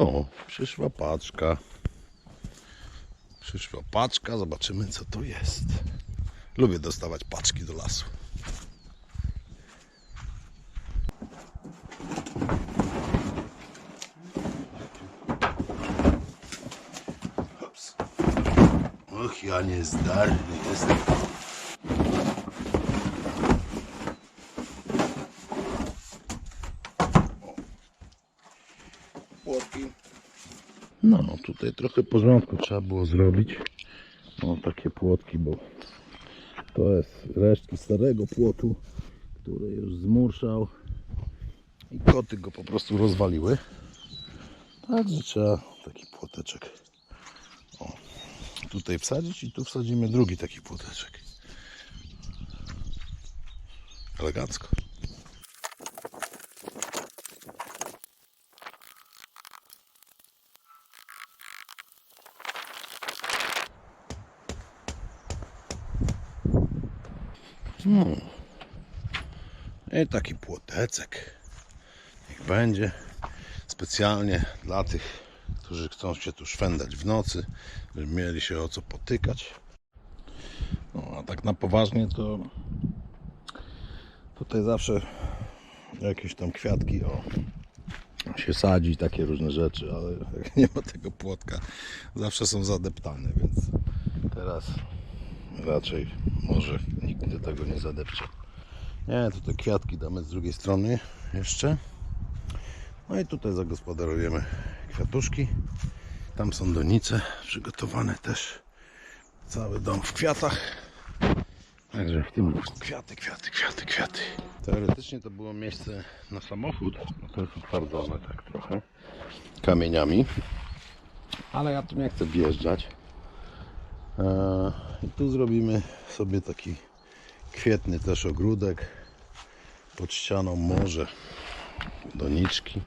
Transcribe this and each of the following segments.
O, przyszła paczka. Przyszła paczka, zobaczymy co to jest. Lubię dostawać paczki do lasu. Och, ja niezdarny jestem. Płotki. No, tutaj trochę porządku trzeba było zrobić. No, takie płotki, bo to jest resztki starego płotu, który już zmurszał i koty go po prostu rozwaliły. Także trzeba taki płoteczek o, tutaj wsadzić i tu wsadzimy drugi taki płoteczek. Elegancko. No. I taki płotecek. Niech będzie specjalnie dla tych, którzy chcą się tu szwendać w nocy, żeby mieli się o co potykać. No a tak na poważnie to tutaj zawsze jakieś tam kwiatki o się sadzi, takie różne rzeczy, ale jak nie ma tego płotka, zawsze są zadeptane, więc teraz raczej może nikt tego nie zadepcze. Nie, tutaj kwiatki damy z drugiej strony jeszcze. No i tutaj zagospodarujemy kwiatuszki. Tam są donice przygotowane też. Cały dom w kwiatach. Także w tym kwiaty, kwiaty, kwiaty, kwiaty. Teoretycznie to było miejsce na samochód. No to jest utwardzone tak trochę kamieniami. Ale ja tu nie chcę wjeżdżać. Eee, I tu zrobimy sobie taki kwietny też ogródek. Pod ścianą morze. Doniczki.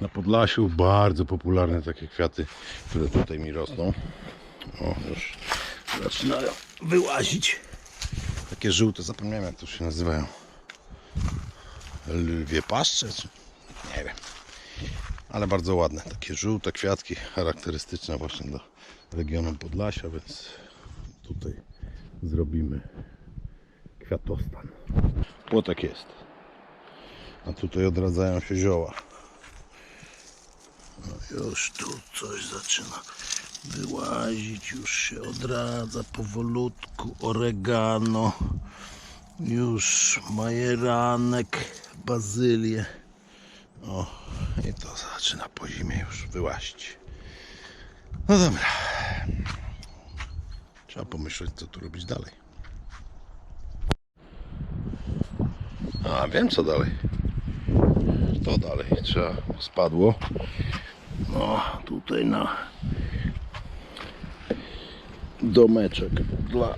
Na Podlasiu bardzo popularne takie kwiaty które tutaj mi rosną. O już zaczynają wyłazić. Takie żółte zapomniałem jak to się nazywają. Lwie paszcze nie wiem. Ale bardzo ładne takie żółte kwiatki charakterystyczne właśnie do regionu Podlasia więc tutaj zrobimy kwiatostan. Płotek jest. A tutaj odradzają się zioła. No już tu coś zaczyna wyłazić, już się odradza powolutku. Oregano, już majeranek, bazylię. O, i to zaczyna po zimie już wyłazić. No dobra. Trzeba pomyśleć, co tu robić dalej. A wiem co dalej. To dalej trzeba spadło. No tutaj na domeczek dla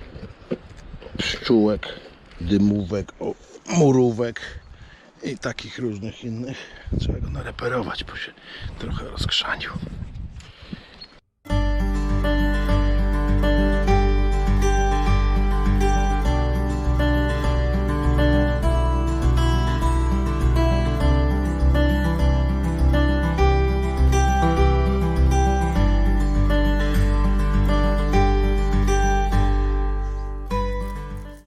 pszczółek, dymówek, o, murówek i takich różnych innych. Trzeba go nareperować, bo się trochę rozkrzanił.